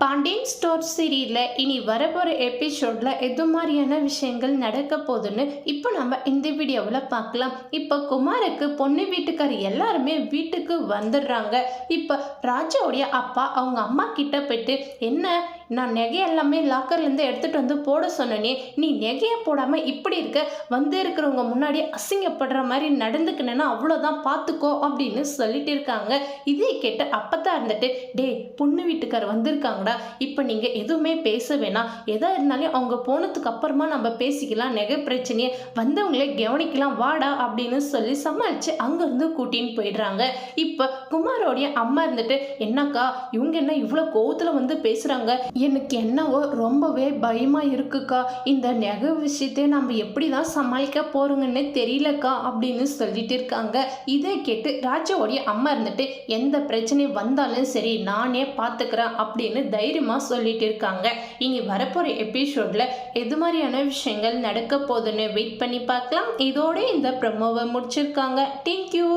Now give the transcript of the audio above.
Pandian store சீரியலில் இனி வரப்போகிற எபிசோடில் எது மாதிரியான விஷயங்கள் நடக்க போகுதுன்னு இப்போ நம்ம இந்த வீடியோவில் பார்க்கலாம். இப்போ குமாருக்கு பொண்ணு வீட்டுக்கார் எல்லாருமே வீட்டுக்கு வந்துடுறாங்க. இப்போ ராஜாவுடைய அப்பா அவங்க அம்மா கிட்ட போயிட்டு என்ன? நான் நெகை எல்லாமே லாக்கர்லேருந்து எடுத்துகிட்டு வந்து போட சொன்னனே நீ நெகையை போடாமல் இப்படி இருக்க? வந்து இருக்கிறவங்க முன்னாடி அசிங்கப்படுற மாதிரி நடந்துக்கினேன்னா அவ்வளோதான் பார்த்துக்கோ அப்படின்னு சொல்லிட்டு இருக்காங்க. இதை கேட்டு அப்பதான் இருந்துட்டு டே பொண்ணு வீட்டுக்கார் வந்திருக்காங்கடா. இப்போ நீங்கள் எதுவுமே பேச வேணாம். எதாக இருந்தாலும் அவங்க போனதுக்கு அப்புறமா நம்ம பேசிக்கலாம். நெகை பிரச்சனையை. வந்தவங்களே கவனிக்கலாம். வாடா அப்படின்னு சொல்லி சமாளித்து அங்கேருந்து கூட்டின்னு போயிடுறாங்க. இப்போ குமாரோடைய அம்மா இருந்துட்டு என்னக்கா இவங்க என்ன இவ்வளோ கோவத்தில் வந்து பேசுகிறாங்க எனக்கு என்னவோ ரொம்பவே பயமாக இருக்குக்கா. இந்த நெகை விஷயத்தை நம்ம எப்படி தான் சமாளிக்க போகிறோங்கன்னு தெரியலக்கா அப்படின்னு சொல்லிட்டு இருக்காங்க. இதை கேட்டு ராஜாவோடைய அம்மா இருந்துட்டு எந்த பிரச்சனை வந்தாலும் சரி நானே பார்த்துக்கிறேன் அப்படின்னு தைரியமாக சொல்லிட்டு இருக்காங்க. இனி வரப்போகிற எபிசோடில் எது மாதிரியான விஷயங்கள் நடக்க போகுதுன்னு வெயிட் பண்ணி பார்க்கலாம். இதோட இந்த ப்ரமோவை முடிச்சிருக்காங்க. தேங்க்யூ